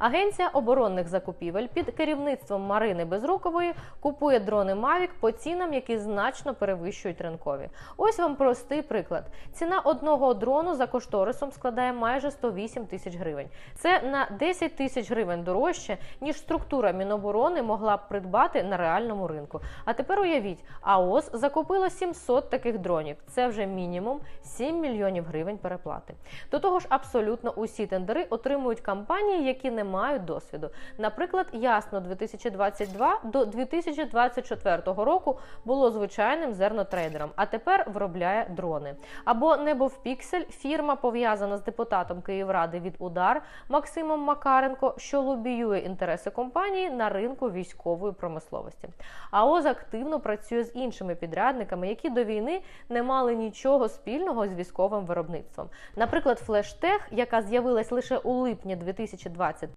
Агенція оборонних закупівель під керівництвом Марини Безрукової купує дрони Mavic по цінам, які значно перевищують ринкові. Ось вам простий приклад. Ціна одного дрону за кошторисом складає майже 108 тисяч гривень. Це на 10 тисяч гривень дорожче, ніж структура Міноборони могла б придбати на реальному ринку. А тепер уявіть, АОС закупила 700 таких дронів. Це вже мінімум 7 мільйонів гривень переплати. До того ж, абсолютно усі тендери отримують компанії, які не мають досвіду. Наприклад, ясно 2022 до 2024 року було звичайним зернотрейдером, а тепер виробляє дрони. Або Небовпіксель, фірма пов'язана з депутатом Київради від удар Максимом Макаренко, що лобіює інтереси компанії на ринку військової промисловості. АОЗ активно працює з іншими підрядниками, які до війни не мали нічого спільного з військовим виробництвом. Наприклад, Флештех, яка з'явилась лише у липні 2020